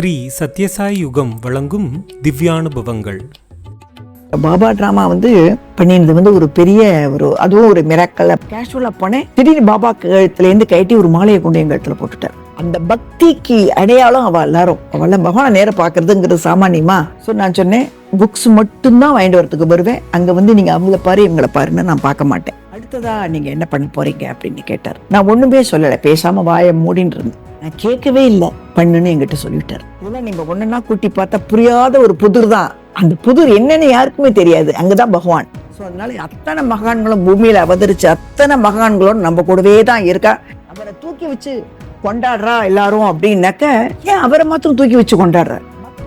ஸ்ரீ சத்யசாய் யுகம் வழங்கும் திவ்யானுபவங்கள். பாபா டிராமா வந்து பண்ணியிருந்தது வந்து ஒரு பெரிய ஒரு அதுவும் ஒரு மிராக்கல்ல. கேஷுவலாக போனேன். திடீர்னு பாபா கழுத்துல இருந்து கட்டி ஒரு மாலையை கொண்டு எங்க இடத்துல போட்டுட்டார். அந்த பக்திக்கு அடையாளம் அவள் எல்லாரும். அவள பகவானை நேரம் பார்க்கறதுங்கிறது சாமானியமா? ஸோ நான் சொன்னேன் புக்ஸ் மட்டும்தான் வாங்கிட்டு வரதுக்கு வருவேன். அங்கே வந்து நீங்கள் அவங்கள பாரு இவங்களை பாருன்னு நான் பார்க்க மாட்டேன். அடுத்ததா நீங்கள் என்ன பண்ண போறீங்க? அப்படின்னு கேட்டார். நான் ஒன்றுமே சொல்லலை. பேசாமல் வாயை மூடின்னு இருந்தேன். நான் கேட்கவே இல்லை. பண்ணுன்னு என்கிட்ட சொல்லிவிட்டார். இதெல்லாம் நீங்க ஒன்றுனா கூட்டி பார்த்தா புரியாத ஒரு புதிர் தான். அந்த புதிர் என்னன்னு யாருக்குமே தெரியாது. அங்கதான் பகவான். ஸோ அதனால அத்தனை மகான்களும் பூமியில் அவதரிச்ச அத்தனை மகான்களும் நம்ம கூடவே தான் இருக்கா? அவரை தூக்கி வச்சு கொண்டாடுறா எல்லாரும் அப்படின்னாக்க ஏன் அவரை மாத்திரம் தூக்கி வச்சு கொண்டாடுற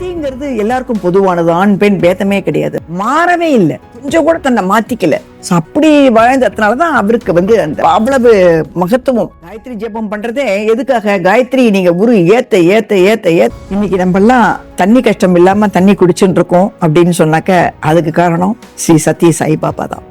பக்திங்கிறது எல்லாருக்கும் பொதுவானது. ஆண் பெண் பேதமே கிடையாது. மாறவே இல்லை. கொஞ்சம் கூட தன்னை மாத்திக்கல. அப்படி வாழ்ந்ததுனாலதான் அவருக்கு வந்து அந்த அவ்வளவு மகத்துவம். காயத்ரி ஜெபம் பண்றதே எதுக்காக? காயத்ரி நீங்க குரு ஏத்த ஏத்த ஏத்த ஏத்த. இன்னைக்கு நம்ம எல்லாம் தண்ணி கஷ்டம் இல்லாம தண்ணி குடிச்சுட்டு இருக்கோம் அப்படின்னு சொன்னாக்க அதுக்கு காரணம் ஸ்ரீ சத்ய சாய் பாபா தான்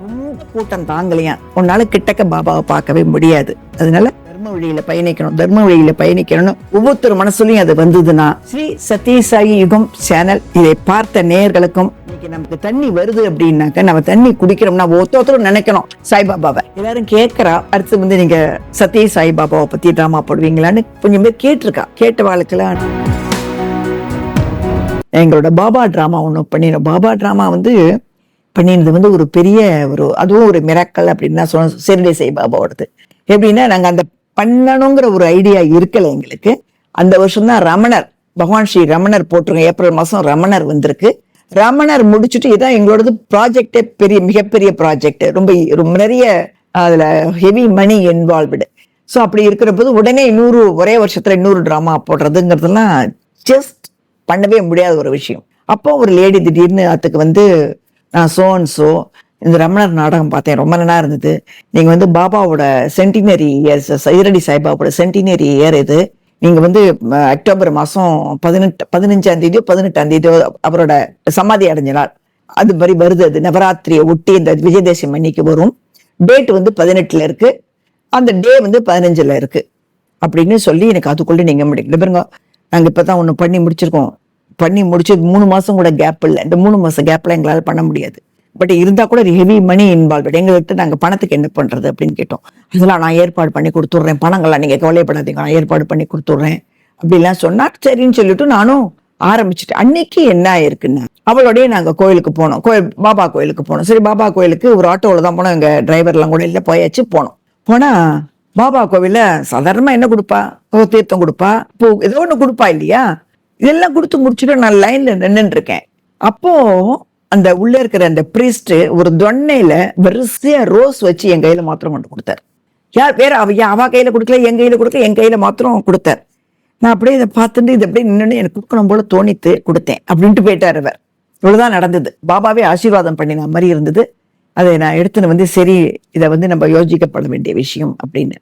கூட்டம் தாங்கலையா உன்னால கிட்டக்க பாபாவை பார்க்கவே முடியாது. அதனால தர்ம வழியில பயணிக்கணும் தர்ம வழியில பயணிக்கணும்னு ஒவ்வொருத்தர் மனசுலயும் அது வந்ததுன்னா ஸ்ரீ சத்யசாயி யுகம் சேனல் இதை பார்த்த நேர்களுக்கும் இன்னைக்கு நமக்கு தண்ணி வருது அப்படின்னாக்க நம்ம தண்ணி குடிக்கிறோம்னா ஒருத்தரும் நினைக்கணும். சாய்பாபாவை. எல்லாரும் கேட்கறா அடுத்து வந்து நீங்க சத்ய சாய்பாபாவை பத்தி டிராமா போடுவீங்களான்னு கொஞ்சம் பேர் கேட்டிருக்கா கேட்ட வாழ்க்கலாம் எங்களோட பாபா டிராமா ஒன்று பண்ணிடும் பாபா டிராமா வந்து பண்ணினது வந்து ஒரு பெரிய ஒரு அதுவும் ஒரு மிராக்கல் அப்படின்னு தான் சொன்ன சிறுடை சாய் பாபாவோடது. எப்படின்னா நாங்கள் அந்த பண்ணணுங்கிற ஒரு ஐடியா இருக்கலை எங்களுக்கு. அந்த வருஷம் தான் ரமணர் பகவான் ஸ்ரீ ரமணர் போட்டிருக்கோம். ஏப்ரல் மாதம் ரமணர் வந்திருக்கு. ரமணர் முடிச்சுட்டு இதான் எங்களோடது ப்ராஜெக்டே பெரிய மிகப்பெரிய ப்ராஜெக்ட் ரொம்ப ரொம்ப நிறைய அதில் ஹெவி மணி இன்வால்வ்டு ஸோ அப்படி இருக்கிற போது உடனே இன்னொரு ஒரே வருஷத்தில் இன்னொரு ட்ராமா போடுறதுங்கிறதுலாம் ஜஸ்ட் பண்ணவே முடியாத ஒரு விஷயம். அப்போ ஒரு லேடி திடீர்னு அதுக்கு வந்து நான் சோ அண்ட் சோ இந்த ரமணர் நாடகம் பார்த்தேன். ரொம்ப நல்லா இருந்தது. நீங்கள் வந்து பாபாவோட சென்டினரி இயர்ஸ் சைரடி சாய்பாபாவோட சென்டினரி இயர் இது. நீங்கள் வந்து அக்டோபர் மாதம் பதினெட்டு பதினஞ்சாம் தேதியோ பதினெட்டாம் தேதியோ அவரோட சமாதி அடைஞ்ச நாள் அது மாதிரி வருது. அது நவராத்திரியை ஒட்டி இந்த விஜயதசமி அன்னைக்கு வரும். டேட் வந்து பதினெட்டில் இருக்கு. அந்த டே வந்து பதினஞ்சில் இருக்கு. அப்படின்னு சொல்லி எனக்கு அதுக்குள்ளே நீங்கள் முடிக்கல பாருங்க. இப்போ தான் ஒன்று பண்ணி முடிச்சிருக்கோம். பண்ணி முடிச்சு மூணு மாதம் கூட கேப் இல்லை. இந்த மூணு மாதம் கேப்பில் எங்களால் பண்ண முடியாது. பட் இருந்தால் கூட ஹெவி மணி இன்வால்வ் எங்கள்கிட்ட நாங்கள் பணத்துக்கு என்ன பண்ணுறது அப்படின்னு கேட்டோம். அதெல்லாம் நான் ஏற்பாடு பண்ணி கொடுத்துட்றேன். பணங்கள்லாம் நீங்கள் கவலைப்படாதீங்க நான் ஏற்பாடு பண்ணி கொடுத்துட்றேன். அப்படிலாம் சொன்னால் சரின்னு சொல்லிட்டு நானும் ஆரம்பிச்சிட்டேன். அன்னைக்கு என்ன ஆயிருக்குன்னா அவளோடய நாங்கள் கோயிலுக்கு போனோம். கோயில் பாபா கோயிலுக்கு போனோம். சரி பாபா கோயிலுக்கு ஒரு ஆட்டோவில் தான் போனோம். எங்கள் டிரைவர்லாம் கூட இல்லை போயாச்சு போனோம். போனால் பாபா கோவில சாதாரணமாக என்ன கொடுப்பா? தீர்த்தம் கொடுப்பா? பூ ஏதோ ஒன்று கொடுப்பா இல்லையா? இதெல்லாம் கொடுத்து முடிச்சுட்டு நான் லைனில் நின்றுருக்கேன் அப்போது அந்த உள்ளே இருக்கிற அந்த பிரீஸ்ட் ஒரு தொன்னையில வரிசையா ரோஸ் வச்சு என் கையில மாத்திரம் கொண்டு கொடுத்தார். யார் வேற அவ யா- அவ கையில கொடுக்கல என் கையில கொடுக்கல என் கையில மாத்திரம் கொடுத்தார். நான் அப்படியே இதை பார்த்துட்டு இது அப்படியே நின்று எனக்கு கொடுக்கணும் போல தோணித்து கொடுத்தேன் அப்படின்ட்டு போயிட்டார் அவர். இவ்வளவுதான் நடந்தது. பாபாவே ஆசீர்வாதம் பண்ணின மாதிரி இருந்தது. அதை நான் எடுத்துன்னு வந்து சரி இதை வந்து நம்ம யோசிக்கப்பட வேண்டிய விஷயம் அப்படின்னு.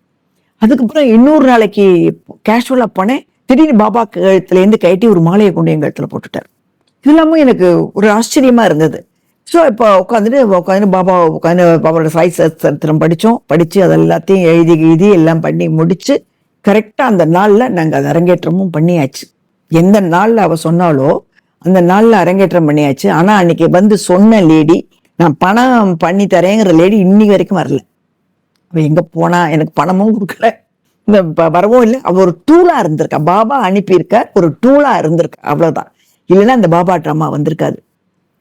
அதுக்கப்புறம் இன்னொரு நாளைக்கு கேஷுவலாக போனேன். திடீர்னு பாபா கழுத்துலேருந்து கட்டி ஒரு மாலையை கொண்டு எங்கள் இடத்துல போட்டுட்டார். இதெல்லாமும் எனக்கு ஒரு ஆச்சரியமாக இருந்தது. ஸோ இப்போ உட்காந்துட்டு உட்காந்து பாபா உட்காந்து பாபாவோட சாய் சரித்திரம் படித்தோம். படித்து அது எல்லாத்தையும் எழுதி எழுதி எல்லாம் பண்ணி முடித்து கரெக்டாக அந்த நாளில் நாங்கள் அது அரங்கேற்றமும் பண்ணியாச்சு. எந்த நாளில் அவள் சொன்னாலோ அந்த நாளில் அரங்கேற்றம் பண்ணியாச்சு. ஆனால் அன்னைக்கு வந்து சொன்ன லேடி நான் பணம் பண்ணி தரேங்கிற லேடி இன்னி வரைக்கும் வரல. அவள் எங்கே போனா? எனக்கு பணமும் கொடுக்கல. இந்த வரவும் இல்லை. அவள் ஒரு டூலாக இருந்திருக்கா. பாபா அனுப்பியிருக்க ஒரு டூலாக இருந்திருக்கா. அவ்வளோதான் இல்லைன்னா அந்த பாபா ட்ராமா வந்திருக்காது.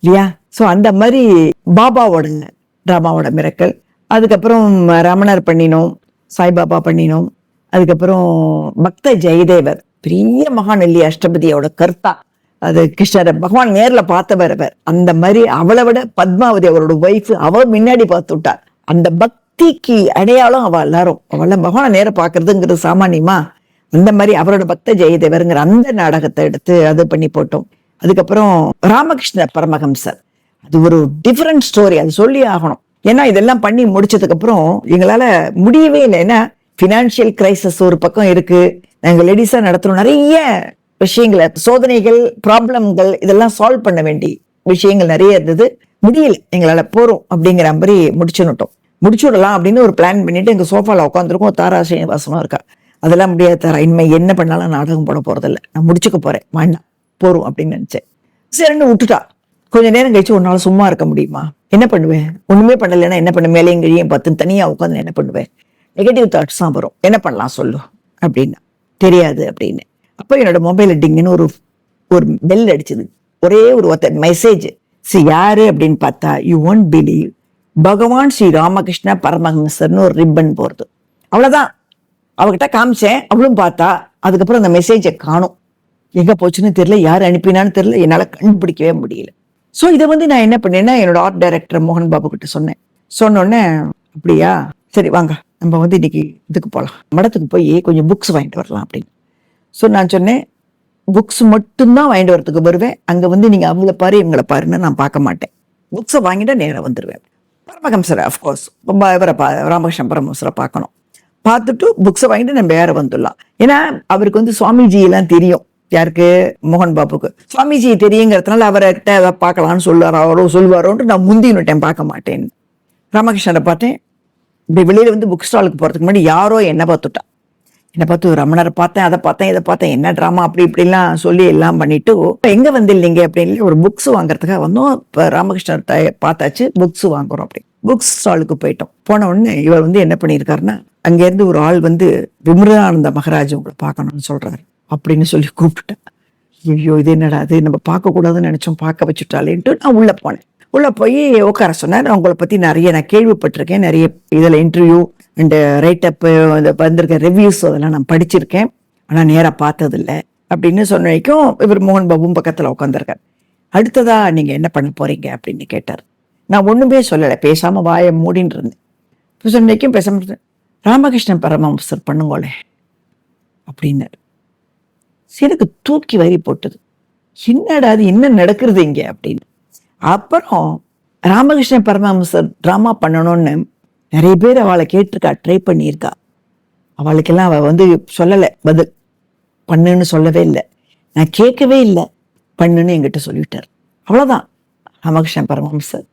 இல்லையா? சோ அந்த மாதிரி பாபாவோட ட்ராமாவோட மிரக்கல். அதுக்கப்புறம் ரமணர் பண்ணினோம் சாய்பாபா பண்ணினோம். அதுக்கப்புறம் பக்த ஜெயதேவர் பெரிய மகான் இல்லையா அஷ்டபதியோட கர்த்தா. அது கிருஷ்ணரை பகவான் நேர்ல பார்த்தவர் அவர். அந்த மாதிரி அவளை விட பத்மாவதி அவரோட ஒய்ஃப் அவ முன்னாடி பார்த்து விட்டார். அந்த பக்திக்கு அடையாளம் அவள் எல்லாரும். அவளை பகவானை நேர பாக்குறதுங்கிறது சாமானியமா? அந்த மாதிரி அவரோட பக்த ஜெயதேவருங்கிற அந்த நாடகத்தை எடுத்து அது பண்ணி போட்டோம். அதுக்கப்புறம் ராமகிருஷ்ண பரமஹம்சர். அது ஒரு டிஃப்ரெண்ட் ஸ்டோரி அது சொல்லி ஆகணும். ஏன்னா இதெல்லாம் பண்ணி முடிச்சதுக்கு அப்புறம் எங்களால முடியவே இல்லை. ஏன்னா பினான்சியல் கிரைசஸ் ஒரு பக்கம் இருக்கு. நாங்கள் லேடிஸா நடத்துறோம். நிறைய விஷயங்களை சோதனைகள் ப்ராப்ளம்கள் இதெல்லாம் சால்வ் பண்ண வேண்டிய விஷயங்கள் நிறைய இருந்தது. முடியல. எங்களால போறோம் அப்படிங்கிற மாதிரி முடிச்சுன்னுட்டோம் முடிச்சு விடலாம் அப்படின்னு ஒரு பிளான் பண்ணிட்டு எங்க சோஃபால உட்காந்துருக்கோம் தாரா சீனிவாசனும் இருக்கா. அதெல்லாம் முடியாது தாரா. இனிமே என்ன பண்ணாலும் நாடகம் போட போறதில்ல. நான் முடிச்சுக்க போறேன். வேண்டாம் போறோம் அப்படின்னு நினைச்சேன். சரின்னு விட்டுட்டா. கொஞ்ச நேரம் கழிச்சு ஒரு நாள் சும்மா இருக்க முடியுமா? என்ன பண்ணுவேன்? ஒண்ணுமே பண்ணலைன்னா என்ன பண்ண? மேலேயும் கழியும் பத்து தனியா உட்காந்து என்ன பண்ணுவேன்? நெகட்டிவ் தாட்ஸ் தான் வரும். என்ன பண்ணலாம் சொல்லு? அப்படின்னா. தெரியாது அப்படின்னு. அப்போ என்னோட மொபைல் டிங்குன்னு ஒரு ஒரு பெல் அடிச்சது. ஒரே ஒரு ஒருத்த மெசேஜ் சி யாரு அப்படின்னு பார்த்தா யூ ஒன்ட் பிலீவ் பகவான் ஸ்ரீ ராமகிருஷ்ண பரமஹம்சர்னு ஒரு ரிப்பன் போறது. அவ்வளவுதான். அவகிட்ட காமிச்சேன். அவளும் பார்த்தா அதுக்கப்புறம் அந்த மெசேஜை காணும். எங்க போச்சுன்னு தெரியல யார் அனுப்பினான்னு தெரியல என்னால கண்டுபிடிக்கவே முடியல. சோ இதை வந்து நான் என்ன பண்ணேன்னா என்னோட ஆர்ட் டைரக்டர் மோகன் பாபு கிட்ட சொன்னேன். சொன்னோன்னே அப்படியா? சரி வாங்க. நம்ம வந்து இன்னைக்கு இதுக்கு போகலாம் மடத்துக்கு போய் கொஞ்சம் புக்ஸ் வாங்கிட்டு வரலாம் அப்படின்னு. ஸோ நான் சொன்னேன் புக்ஸ் மட்டும்தான் வாங்கிட்டு வரதுக்கு வருவேன். அங்கே வந்து நீங்கள் அவங்கள பாரு இவங்களை பாருன்னு நான் பார்க்க மாட்டேன். புக்ஸை வாங்கிட்டு நேராக வந்துடுவேன் பரமஹம்சரை அஃப்கோர்ஸ் இவரை பா ராமகிருஷ்ண பரமஹம்சரை பார்க்கணும். பார்த்துட்டு புக்ஸை வாங்கிட்டு நம்ம வேற வந்துடலாம்? ஏன்னா அவருக்கு வந்து சுவாமிஜி எல்லாம் தெரியும். யாருக்கு? மோகன் பாபுக்கு. சுவாமிஜி தெரியுங்கிறதுனால அவர்கிட்ட அதை பார்க்கலாம்னு சொல்லுவார் அவரோ சொல்லுவாரோன்ட்டு நான் முந்தின டைம் பார்க்க மாட்டேன். ராமகிருஷ்ணரை பார்த்தேன். இப்படி வெளியில வந்து புக் ஸ்டாலுக்கு போகிறதுக்கு முன்னாடி யாரோ என்ன பார்த்துட்டா. என்னை பார்த்து ரமணரை பார்த்தேன் அதை பார்த்தேன் இதை பார்த்தேன் என்ன ட்ராமா அப்படி இப்படிலாம் சொல்லி எல்லாம் பண்ணிட்டு எங்கே வந்தில்லைங்க அப்படின்னு ஒரு புக்ஸ் வாங்குறதுக்காக வந்தோம். இப்போ ராமகிருஷ்ணர் பார்த்தாச்சு புக்ஸ் வாங்குறோம் அப்படி புக்ஸ் ஸ்டாலுக்கு போயிட்டோம். போன உடனே இவர் வந்து என்ன பண்ணியிருக்காருன்னா அங்கேருந்து ஒரு ஆள் வந்து விமரானந்த மகராஜ் உங்களை பார்க்கணும்னு சொல்கிறாரு அப்படின்னு சொல்லி கூப்பிட்டுட்டேன் ஐயோ இது என்னடா அது நம்ம பார்க்கக்கூடாதுன்னு நினைச்சோம். பார்க்க வச்சுட்டாலேன்ட்டு நான் உள்ளே போனேன். உள்ளே போய் உட்கார சொன்னார். நான் உங்களை பற்றி நிறைய நான் கேள்விப்பட்டிருக்கேன். நிறைய இதில் இன்டர்வியூ அண்ட் ரைட்டப் வந்திருக்க ரிவ்யூஸ் அதெல்லாம் நான் படிச்சிருக்கேன். ஆனால் நேராக பார்த்ததில்ல. அப்படின்னு சொன்ன வரைக்கும் இவர் மோகன் பாபுவும் பக்கத்தில் உட்காந்துருக்கார் அடுத்ததாக நீங்கள் என்ன பண்ண போகிறீங்க அப்படின்னு கேட்டார். நான் ஒன்றுமே சொல்லலை. பேசாமல் வாயை மூடின்னு இருந்தேன். இப்போ சொன்ன வரைக்கும் பேச ராமகிருஷ்ணன் பரமஹம்சர் பண்ணுங்களே அப்படின்னாரு. சரி, தூக்கி வரி போட்டது. என்னடா அது என்ன நடக்கிறது இங்க? அப்படின்னு. அப்புறம் ராமகிருஷ்ண பரமஹம்சர் ட்ராமா பண்ணணும்னு நிறைய பேர் அவளை கேட்டிருக்கா ட்ரை பண்ணியிருக்கா. அவளுக்கெல்லாம் அவ வந்து சொல்லலை பதில். பண்ணுன்னு சொல்லவே இல்லை. நான் கேட்கவே இல்லை. பண்ணுன்னு என்கிட்ட சொல்லிவிட்டார். அவ்வளவுதான். ராமகிருஷ்ண பரமஹம்சர்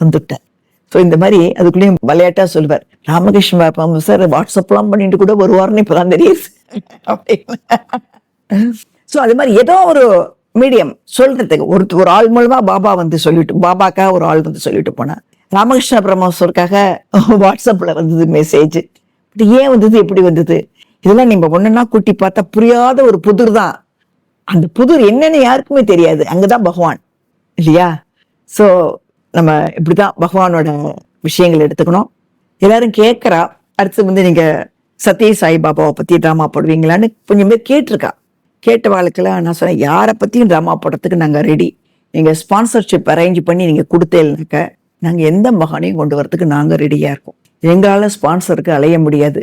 வந்துட்டார். ஸோ இந்த மாதிரி அதுக்குள்ளேயும் விளையாட்டா சொல்லுவார் ராமகிருஷ்ண பரமஹம்சர் வாட்ஸ்அப்லாம் பண்ணிட்டு கூட வருவார்னு இப்போதான் தெரியுது. அப்படின்னு. ஸோ அது மாதிரி ஏதோ ஒரு மீடியம் சொல்றதுக்கு ஒரு ஒரு ஆள் மூலமா பாபா வந்து சொல்லிட்டு பாபாக்காக ஒரு ஆள் வந்து சொல்லிட்டு போனா ராமகிருஷ்ண பரமஹம்சருக்காக வாட்ஸ்அப்ல வந்தது மெசேஜ் ஏன் வந்தது எப்படி வந்தது? இதெல்லாம் நீங்க ஒண்ணுன்னா கூட்டி பார்த்தா புரியாத ஒரு புதிர் தான். அந்த புதிர் என்னன்னு யாருக்குமே தெரியாது. அங்கதான் பகவான். இல்லையா? ஸோ நம்ம இப்படிதான் பகவானோட விஷயங்கள் எடுத்துக்கணும். எல்லாரும் கேட்குறா. அடுத்து வந்து நீங்க சத்ய சாய் பாபாவை பத்தி ட்ராமா போடுவீங்களான்னு கொஞ்சம் பேர் கேட்டிருக்கா. கேட்ட வாழ்க்கையில நான் சொன்னேன் யாரை பற்றியும் ட்ராமா போடுறதுக்கு நாங்கள் ரெடி நீங்கள் ஸ்பான்சர்ஷிப் அரேஞ்ச் பண்ணி நீங்கள் கொடுத்தேன்னாக்க நாங்கள் எந்த மகானையும் கொண்டு வரதுக்கு நாங்கள் ரெடியாக இருக்கோம். எங்களால் ஸ்பான்சருக்கு அலைய முடியாது.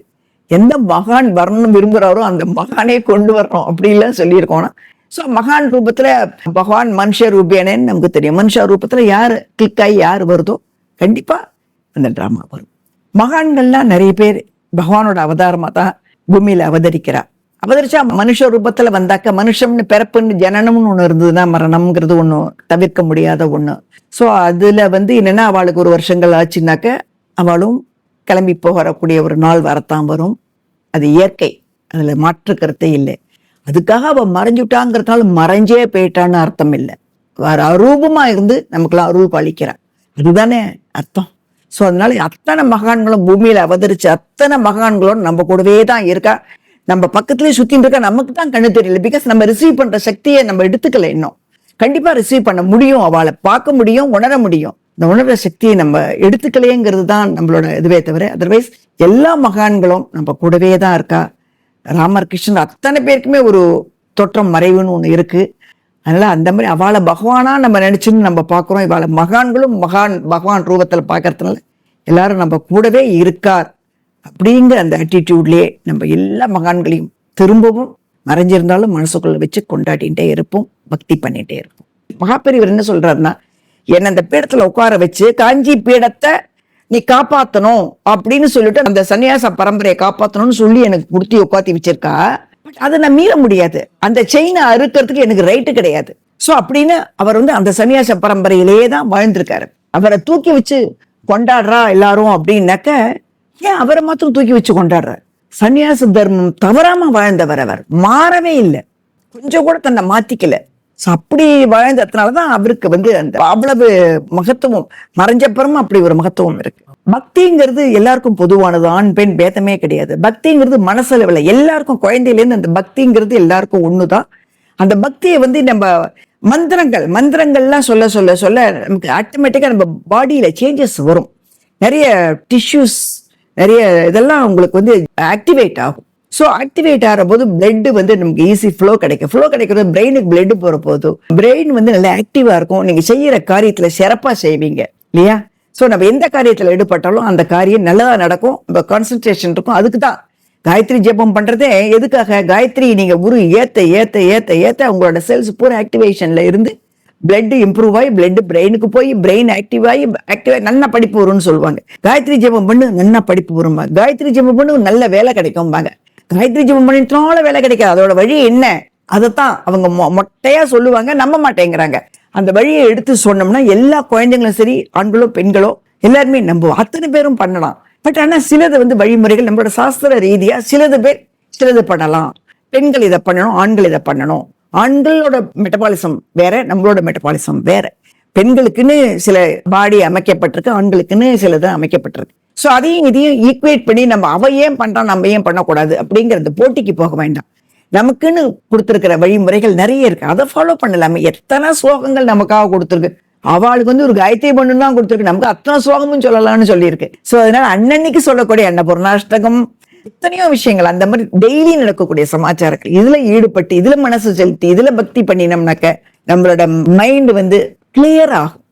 எந்த மகான் வரணும்னு விரும்புகிறாரோ அந்த மகானே கொண்டு வரணும் அப்படிலாம் சொல்லியிருக்கோம்னா ஸோ மகான் ரூபத்தில் பகவான் மனுஷ ரூபியானேன்னு நமக்கு தெரியும். மனுஷ ரூபத்தில் யார் கிளிக் ஆகி யார் வருதோ கண்டிப்பாக அந்த ட்ராமா வரும். மகான்கள்லாம் நிறைய பேர் பகவானோட அவதாரமாக தான் பூமியில் அவதரிக்கிறா அவதரிச்சா மனுஷ ரூபத்துல வந்தாக்க மனுஷம்னு பிறப்புன்னு ஜனனம்னு ஒண்ணு இருந்ததுன்னா மரணம்ங்கிறது ஒண்ணு தவிர்க்க முடியாத ஒண்ணு. சோ அதுல வந்து என்னன்னா அவளுக்கு ஒரு வருஷங்கள் ஆச்சுனாக்க அவளும் கிளம்பி போகக்கூடிய ஒரு நாள் வரத்தான் வரும். அது இயற்கை. அதுல மாற்று கருத்தே இல்லை. அதுக்காக அவ மறைஞ்சுட்டாங்கிறதுனால மறைஞ்சே போயிட்டான்னு அர்த்தம் இல்லை. வேற அரூபமா இருந்து நமக்குலாம் அருள் பாலிக்கிறான் அதுதானே அர்த்தம். சோ அதனால அத்தனை மகான்களும் பூமியில அவதரிச்ச அத்தனை மகான்களும் நம்ம கூடவே தான் இருக்கா? நம்ம பக்கத்துலயே சுத்திட்டு இருக்கா நமக்கு தான் கண்ணு தெரியல. பிகாஸ் நம்ம ரிசீவ் பண்ற சக்தியை நம்ம எடுத்துக்கல இன்னும். கண்டிப்பா ரிசீவ் பண்ண முடியும் அவளை. பார்க்க முடியும் உணர முடியும். இந்த உணர்ற சக்தியை நம்ம எடுத்துக்கலையேங்கிறது தான் நம்மளோட இதுவே தவிர அதர்வைஸ் எல்லா மகான்களும் நம்ம கூடவே தான் இருக்கா. ராமர் கிருஷ்ணன் அத்தனை பேருக்குமே ஒரு தோற்றம் மறைவுன்னு ஒன்று இருக்கு. அதனால அந்த மாதிரி அவளை பகவானா நம்ம நினைச்சுன்னு நம்ம பார்க்குறோம். இவளை மகான்களும் மகான் பகவான் ரூபத்தில் பார்க்கறதுனால எல்லாரும் நம்ம கூடவே இருக்கார். அப்படிங்கிற அந்த ஆட்டிடியூட்லேயே நம்ம எல்லா மகான்களையும் திரும்பவும் மறைஞ்சிருந்தாலும் மனசுக்குள்ள வச்சு கொண்டாடிட்டே இருப்போம் பக்தி பண்ணிட்டே இருப்போம். மகாபெரியவர் என்ன சொல்றாருன்னா என்ன அந்த பீடத்துல உட்கார வச்சு காஞ்சி பீடத்தை நீ காப்பாத்தணும் அப்படின்னு சொல்லிட்டு அந்த சன்னியாச பரம்பரையை காப்பாத்தணும்னு சொல்லி எனக்கு கொடுத்து உட்காத்தி வச்சிருக்கா. பட் அதை நான் மீற முடியாது. அந்த செயினை அறுக்கிறதுக்கு எனக்கு ரைட்டு கிடையாது. சோ அப்படின்னு அவர் வந்து அந்த சன்னியாச பரம்பரையிலேயே தான் வாழ்ந்திருக்காரு. அவரை தூக்கி வச்சு கொண்டாடுறா எல்லாரும் அப்படின்னாக்க ஏன் அவரை மாத்திரம் தூக்கி வச்சு கொண்டாடுறார்? சன்னியாச தர்மம் தவறாம வாழ்ந்தவர் அவர். மாறவே இல்லை. கொஞ்சம் கூட தன்னை மாத்திக்கல. ஸோ அப்படி வாழ்ந்ததுனாலதான் அவருக்கு வந்து அந்த அவ்வளவு மகத்துவம் மறைஞ்சப்புறமா அப்படி ஒரு மகத்துவம் இருக்கு. பக்திங்கிறது எல்லாருக்கும் பொதுவானது. ஆண் பெண் பேதமே கிடையாது. பக்திங்கிறது மனசளவில் எல்லாருக்கும் குழந்தையிலேருந்து அந்த பக்திங்கிறது எல்லாருக்கும் ஒண்ணுதான். அந்த பக்தியை வந்து நம்ம மந்திரங்கள் மந்திரங்கள்லாம் சொல்ல சொல்ல சொல்ல நமக்கு ஆட்டோமேட்டிக்கா நம்ம பாடியில சேஞ்சஸ் வரும். நிறைய டிஷ்யூஸ் நிறைய இதெல்லாம் உங்களுக்கு வந்து ஆக்டிவேட் ஆகும். ஸோ ஆக்டிவேட் ஆகிற போது பிளட் வந்து நமக்கு ஈஸி ஃப்ளோ கிடைக்கும். ஃப்ளோ கிடைக்கிறது பிரெயினுக்கு பிளட் போகிற போது பிரெயின் வந்து நல்லா ஆக்டிவாக இருக்கும். நீங்கள் செய்கிற காரியத்தில் சிறப்பாக செய்வீங்க. இல்லையா? ஸோ நம்ம எந்த காரியத்தில் ஈடுபட்டாலும் அந்த காரியம் நல்லதாக நடக்கும். நம்ம கான்சென்ட்ரேஷன் இருக்கும். அதுக்கு தான் காயத்ரி ஜெபம் பண்ணுறதே எதுக்காக? காயத்ரி நீங்கள் குரு ஏற்ற ஏற்ற ஏற்ற ஏற்ற உங்களோட செல்ஸ் பூரா ஆக்டிவேஷனில் இருந்து பிளட் இம்ப்ரூவ் ஆகி பிளட் பிரெயினுக்கு போய் பிரெயின் ஆக்டிவ் ஆகி ஆக்டிவ் ஆகி நல்லா படிப்பு வரும்னு சொல்லுவாங்க. காயத்ரி ஜெபம் பண்ணு நல்லா படிப்பு வரும்பாங்க. காயத்ரி ஜெபம் பண்ணு நல்ல வேலை கிடைக்கும்பாங்க. காயத்ரி ஜெபம் பண்ணிட்டாலும் வேலை கிடைக்காது. அதோட வழி என்ன? அதைத்தான் அவங்க மொ- மொட்டையா சொல்லுவாங்க நம்ப மாட்டேங்கிறாங்க. அந்த வழியை எடுத்து சொன்னோம்னா எல்லா குழந்தைங்களும் சரி ஆண்களோ பெண்களோ எல்லாருமே நம்புவோம் அத்தனை பேரும் பண்ணலாம். பட் ஆனா சிலது வந்து வழிமுறைகள் நம்மளோட சாஸ்திர ரீதியா சிலது பேர் சிலது பண்ணலாம். பெண்கள் இதை பண்ணணும் ஆண்கள் இதை பண்ணணும். ஆண்களோட மெட்டபாலிசம் வேற நம்மளோட மெட்டபாலிசம் வேற. பெண்களுக்குன்னு சில பாடி அமைக்கப்பட்டிருக்கு ஆண்களுக்குன்னு சிலது அமைக்கப்பட்டிருக்கு. ஸோ அதையும் இதையும் ஈக்குவேட் பண்ணி நம்ம அவ ஏன் பண்றான் நம்ம ஏன் பண்ணக்கூடாது அப்படிங்கிறது போட்டிக்கு போக வேண்டாம். நமக்குன்னு கொடுத்திருக்கிற வழிமுறைகள் நிறைய இருக்கு. அதை ஃபாலோ பண்ணலாமே. எத்தனை ஸ்லோகங்கள் நமக்காக கொடுத்துருக்கு. அவளுக்கு வந்து ஒரு காயத்ரி பண்ணுன்னு தான் கொடுத்துருக்கு. நமக்கு அத்தனை ஸ்லோகமும் சொல்லலாம்னு சொல்லியிருக்கு. ஸோ அதனால அன்னன்னைக்கு சொல்லக்கூடிய அன்னபூர்ணாஷ்டகம் எத்தனையோ விஷயங்கள். அந்த மாதிரி டெய்லி நடக்கக்கூடிய சமாச்சாரங்கள். இதுல ஈடுபட்டு இதுல மனசு செலுத்தி இதுல பக்தி பண்ணினோம்னாக்க நம்மளோட மைண்ட் வந்து கிளியர் ஆகும்.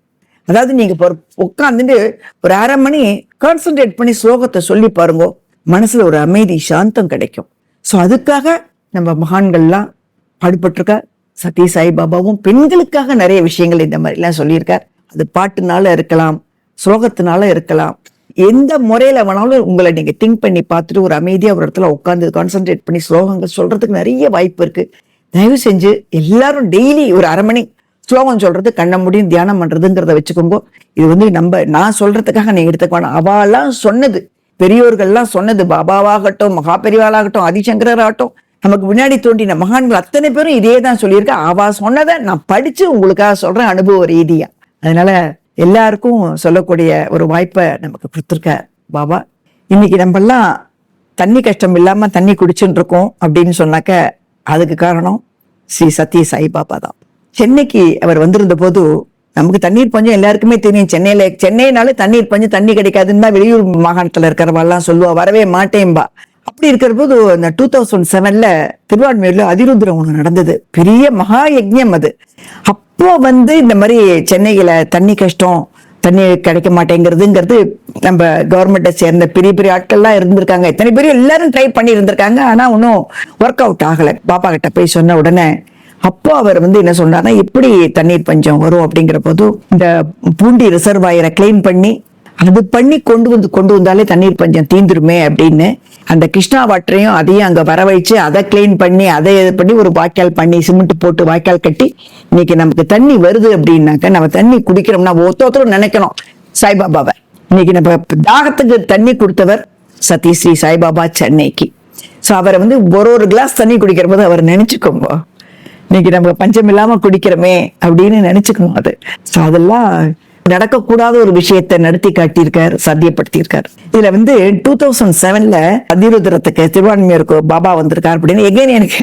அதாவது நீங்க உட்காந்துட்டு ஒரு அரை மணி கான்சென்ட்ரேட் பண்ணி ஸ்லோகத்தை சொல்லி பாருங்க மனசுல ஒரு அமைதி சாந்தம் கிடைக்கும். ஸோ அதுக்காக நம்ம மகான்கள்லாம் பாடுபட்டிருக்க. சத்ய சாய்பாபாவும் பெண்களுக்காக நிறைய விஷயங்கள் இந்த மாதிரிலாம் சொல்லியிருக்கார். அது பாட்டுனால இருக்கலாம் ஸ்லோகத்தினால இருக்கலாம். எந்த முறையில வேணாலும் உங்களை நீங்க திங்க் பண்ணி பார்த்துட்டு ஒரு அமைதியா ஒரு இடத்துல உட்காந்து கான்சென்ட்ரேட் பண்ணி ஸ்லோகங்கள் சொல்றதுக்கு நிறைய வாய்ப்பு இருக்கு. தயவு செஞ்சு எல்லாரும் டெய்லி ஒரு அரை மணி ஸ்லோகம் சொல்றது கண்ண முடியும் தியானம் பண்றதுங்கிறத வச்சுக்கோங்க. இது வந்து நம்ம நான் சொல்றதுக்காக நீங்க எடுத்துக்க வேணாம். அவாலாம் சொன்னது பெரியோர்கள்லாம் சொன்னது பாபாவாகட்டும் மகா பெரியவாளாகட்டும் ஆதிசங்கரர் ஆகட்டும் நமக்கு முன்னாடி தோண்டின மகான்கள் அத்தனை பேரும் இதே தான் சொல்லியிருக்கா. அவா சொன்னதை நான் படிச்சு உங்களுக்காக சொல்றேன் அனுபவ ரீதியா. அதனால எல்லாருக்கும் சொல்லக்கூடிய ஒரு வாய்ப்பை நமக்கு கொடுத்துருக்க பாபா. இன்னைக்கு நம்ம எல்லாம் தண்ணி கஷ்டம் இல்லாம தண்ணி குடிச்சுட்டு இருக்கோம் அப்படின்னு சொன்னாக்க அதுக்கு காரணம் ஸ்ரீ சத்ய சாய்பாபா தான். சென்னைக்கு அவர் வந்திருந்த போது நமக்கு தண்ணீர் பஞ்சம் எல்லாருக்குமே தெரியும். சென்னையில சென்னைனாலே தண்ணீர் பஞ்சம் தண்ணி கிடைக்காதுன்னு தான் வெளியூர் மாகாணத்துல இருக்கிறவெல்லாம் சொல்லுவா வரவே மாட்டேன்பா. அப்படி இருக்கிற போது அந்த டூ தௌசண்ட் செவன்ல திருவான்மையூர்ல அதிருந்திரம் ஒண்ணு நடந்தது. பெரிய மகா யஜ்யம் அது. அப்ப வந்து இந்த மாதிரி சென்னையில் தண்ணி கஷ்டம் தண்ணி கிடைக்க மாட்டேங்கிறதுங்கிறது நம்ம கவர்மெண்ட்டை சேர்ந்த பெரிய பெரிய ஆட்கள்லாம் இருந்திருக்காங்க. இத்தனை பெரிய எல்லாரும் ட்ரை பண்ணி இருந்திருக்காங்க. ஆனா ஒன்றும் ஒர்க் அவுட் ஆகலை. பாப்பா கிட்ட போய் சொன்ன உடனே அப்போ அவர் வந்து என்ன சொன்னார்னா எப்படி தண்ணீர் பஞ்சம் வரும்? அப்படிங்கிற போது இந்த பூண்டி ரிசர்வாயரை கிளைம் பண்ணி அது பண்ணி கொண்டு வந்து கொண்டு வந்தாலே தண்ணீர் பஞ்சம் தீந்துருமே அப்படின்னு அந்த கிருஷ்ணா வாட்டரையும் அதையும் அங்கே வர அதை கிளீன் பண்ணி அதை இது பண்ணி ஒரு வாய்க்கால் பண்ணி சிமெண்ட் போட்டு வாய்க்கால் கட்டி இன்னைக்கு நமக்கு தண்ணி வருது அப்படின்னாக்க நம்ம தண்ணி குடிக்கிறோம்னா ஒருத்த ஒருத்தரும் நினைக்கணும். சாய்பாபாவை. இன்னைக்கு நம்ம தாகத்துக்கு தண்ணி கொடுத்தவர் சத்ய சாய்பாபா சென்னைக்கு. ஸோ அவரை வந்து ஒரு ஒரு கிளாஸ் தண்ணி குடிக்கிற போது அவர் நினைச்சுக்கோங்க. இன்னைக்கு நம்ம பஞ்சம் இல்லாமல் குடிக்கிறோமே அப்படின்னு நினைச்சுக்கணும் அது. ஸோ அதெல்லாம் நடக்கக்கூடாத ஒரு விஷயத்தை நடத்தி காட்டியிருக்கார் சாத்தியப்படுத்தியிருக்கார். இதுல வந்து டூ தௌசண்ட் செவன்ல அதிருதரத்துக்கு திருவான்மையூருக்கு பாபா வந்திருக்கார் அப்படின்னு எகைன் எனக்கு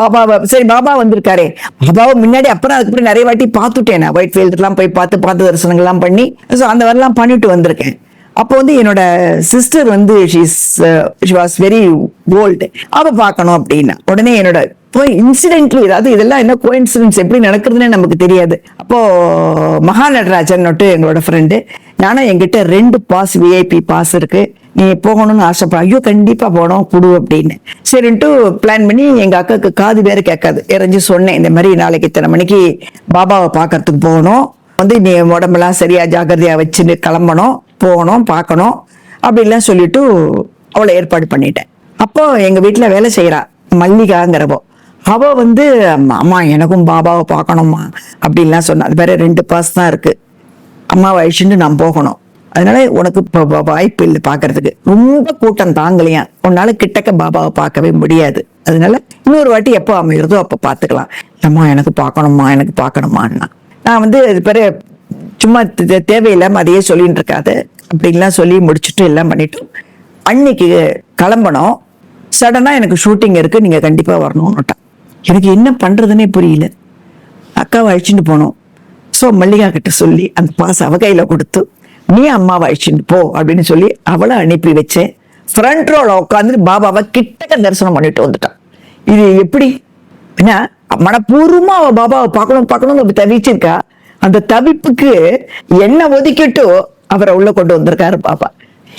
பாபாவை சரி பாபா வந்திருக்காரே. பாபாவை முன்னாடி அப்புறம் அதுக்கப்புறம் நிறைய வாட்டி பார்த்துட்டேன் நான். ஒயிட் ஃபீல்டுலாம் போய் பார்த்து பார்த்து தரிசனங்கள்லாம் பண்ணி. ஸோ அந்த மாதிரிலாம் பண்ணிட்டு வந்திருக்கேன். அப்போ வந்து என்னோட சிஸ்டர் வந்து she's she was very old அவ பார்க்கணும் அப்படின்னா. உடனே என்னோட போய் இன்சிடென்ட்லி ஏதாவது இதெல்லாம் என்ன கோயின்சிடன்ஸ் எப்படி நடக்குதுன்னே நமக்கு தெரியாது. அப்போ மகா நடராஜன் எங்களோட ஃப்ரெண்டு நானும் என்கிட்ட ரெண்டு பாஸ் விஐபி பாஸ் இருக்கு. நீ போகணும்னு ஆசைப்பட. ஐயோ கண்டிப்பா போனோம் கொடு அப்படின்னு. சரின்ட்டு பிளான் பண்ணி எங்க அக்காவுக்கு காது வேற கேட்காது. இறஞ்சி சொன்னேன் இந்த மாதிரி நாளைக்கு இத்தனை மணிக்கு பாபாவை பார்க்கறதுக்கு போகணும். வந்து நீ உடம்பெல்லாம் சரியா ஜாக்கிரதையா வச்சுன்னு கிளம்பணும் போகணும் பார்க்கணும் அப்படின்லாம் சொல்லிட்டு அவளை ஏற்பாடு பண்ணிட்டேன். அப்போ எங்க வீட்டுல வேலை செய்யறா மல்லிகாங்கிறவோ. அவ வந்து அம்மா எனக்கும் பாபாவை பார்க்கணும்மா அப்படின்லாம் சொன்னா. அது வேற ரெண்டு பாஸ் தான் இருக்கு. அம்மாவை அழிச்சுட்டு நான் போகணும். அதனால உனக்கு இப்போ வாய்ப்பு இல்லை பார்க்கறதுக்கு. ரொம்ப கூட்டம் தாங்கலையா? உன்னால கிட்டக்க பாபாவை பார்க்கவே முடியாது. அதனால இன்னொரு வாட்டி எப்போ அமைகிறதோ அப்போ பார்த்துக்கலாம். அம்மா எனக்கு பார்க்கணுமா எனக்கு பார்க்கணுமான்னா. நான் வந்து இது பேர் சும்மா தேவையில்லாமல் தேவையில்லாம அதையே சொல்லிட்டு இருக்காது. அப்படின்லாம் சொல்லி முடிச்சுட்டு எல்லாம் பண்ணிட்டோம் அன்னைக்கு கிளம்பணும். சடனாக எனக்கு ஷூட்டிங் இருக்கு. நீங்க கண்டிப்பா வரணும்னுட்டான். எனக்கு என்ன பண்றதுன்னே புரியல. அக்காவை அழைச்சிட்டு போனோம். ஸோ மல்லிகா கிட்ட சொல்லி அந்த பாஸ் அவ கையில கொடுத்து நீ அம்மாவை அழைச்சிட்டு போ அப்படின்னு சொல்லி அவளை அனுப்பி வச்சேன். ஃப்ரண்ட் ரோல உட்காந்து பாபாவை கிட்டக்க தரிசனம் பண்ணிட்டு வந்துட்டான் இது எப்படி? ஏன்னா மனப்பூர்வமா அவ பாபாவை பார்க்கணும் பார்க்கணும்னு தவிச்சிருக்கா. அந்த தவிப்புக்கு என்ன ஒதுக்கிட்டு அவரை உள்ள கொண்டு வந்திருக்காரு பாபா.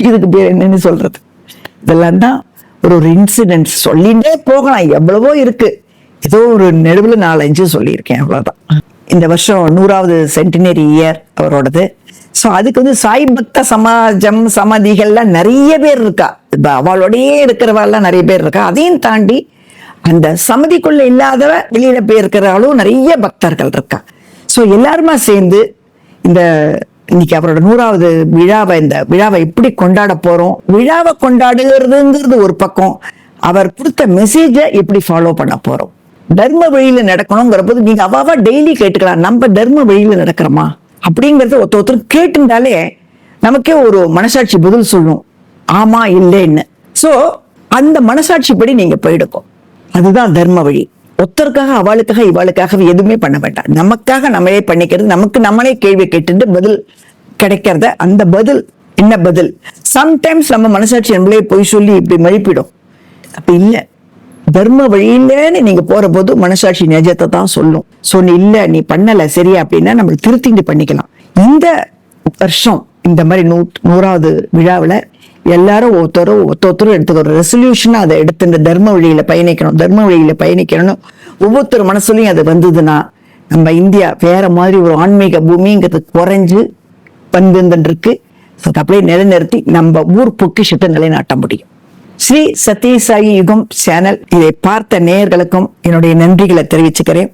இதுக்கு பேர் என்னன்னு சொல்றது. இதெல்லாம் தான் ஒரு ஒரு இன்சிடென்ட் சொல்லிட்டே போகலாம். எவ்வளவோ இருக்கு. ஏதோ ஒரு நெடுவில் நாலஞ்சு சொல்லியிருக்கேன் அவ்வளோதான் இந்த வருஷம் நூறாவது சென்டினரி இயர் அவரோடது. ஸோ அதுக்கு வந்து சாய் பக்த சமாஜம் சமாதிகள்லாம் நிறைய பேர் இருக்கா. இப்போ அவளோடயே இருக்கிறவாள்லாம் நிறைய பேர் இருக்கா. அதையும் தாண்டி அந்த சமதிக்குள்ள இல்லாதவ வெளியில போய் இருக்கிறவளும் நிறைய பக்தர்கள் இருக்கா. ஸோ எல்லாருமா சேர்ந்து இந்த இன்னைக்கு அவரோட நூறாவது விழாவை இந்த விழாவை எப்படி கொண்டாட போறோம்? விழாவை கொண்டாடுகிறதுங்கிறது ஒரு பக்கம். அவர் கொடுத்த மெசேஜை எப்படி ஃபாலோ பண்ண போறோம்? தர்ம வழியில நடக்கணுங்கிற போது நீங்க அவாவா டெய்லி கேட்டுக்கலாம். நம்ம தர்ம வழியில நடக்கிறோமா? அப்படிங்கறத ஒருத்த ஒருத்தரும் கேட்டுட்டாலே நமக்கே ஒரு மனசாட்சி பதில் சொல்லும். ஆமா இல்லைன்னு. சோ அந்த மனசாட்சி படி நீங்க போயிடுக்கும் அதுதான் தர்ம வழி. ஒருத்தருக்காக அவளுக்காக இவாளுக்காக எதுவுமே பண்ண வேண்டாம். நமக்காக நம்மளே பண்ணிக்கிறது நமக்கு நம்மளே கேள்வி கேட்டுட்டு பதில் கிடைக்கிறத அந்த பதில் என்ன பதில்? சம்டைம்ஸ் நம்ம மனசாட்சி நம்மளே போய் சொல்லி இப்படி மழுப்பிடும் அப்ப இல்ல. தர்ம வழியிலன்னு நீங்க போற போது மனசாட்சி நிஜத்தை தான் சொல்லும். சோ நீ இல்ல நீ பண்ணல சரியா அப்படின்னா நம்ம திருத்திட்டு பண்ணிக்கலாம். இந்த வருஷம் இந்த மாதிரி நூ நூறாவது விழாவில் எல்லாரும் ஒருத்தரும் ஒருத்தரும் எடுத்துக்கிற ரெசல்யூஷனாக அதை எடுத்து இந்த தர்ம வழியில பயணிக்கணும் தர்ம வழியில பயணிக்கணும்னு ஒவ்வொருத்தர் மனசுலையும் அது வந்ததுன்னா நம்ம இந்தியா வேற மாதிரி ஒரு ஆன்மீக பூமிங்கிறது குறைஞ்சு வந்துருக்கு ஸோ அப்படியே நிலைநிறுத்தி நம்ம ஊர் பொக்கிஷத்தை நிலைநாட்ட முடியும். ஸ்ரீ சத்யசாயி யுகம் சேனல் இதை பார்த்த நேயர்களுக்கும் என்னுடைய நன்றிகளை தெரிவிச்சுக்கிறேன்.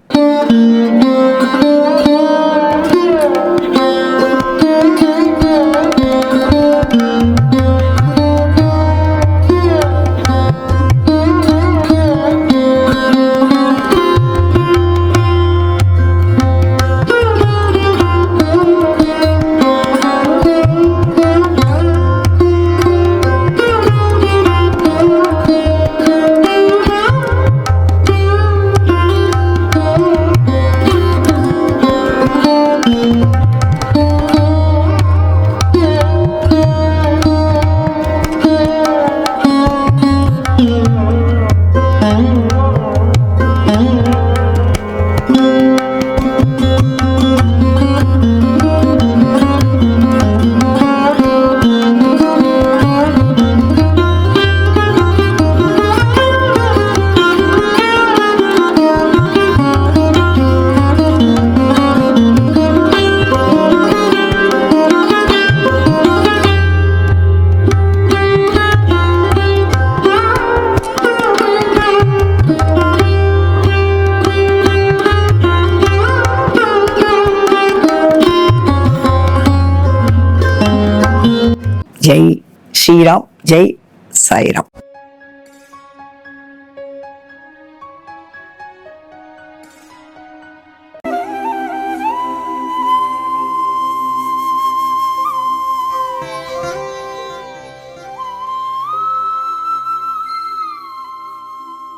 ஸ்ரீராம் ஜெய் சாய்ராம்.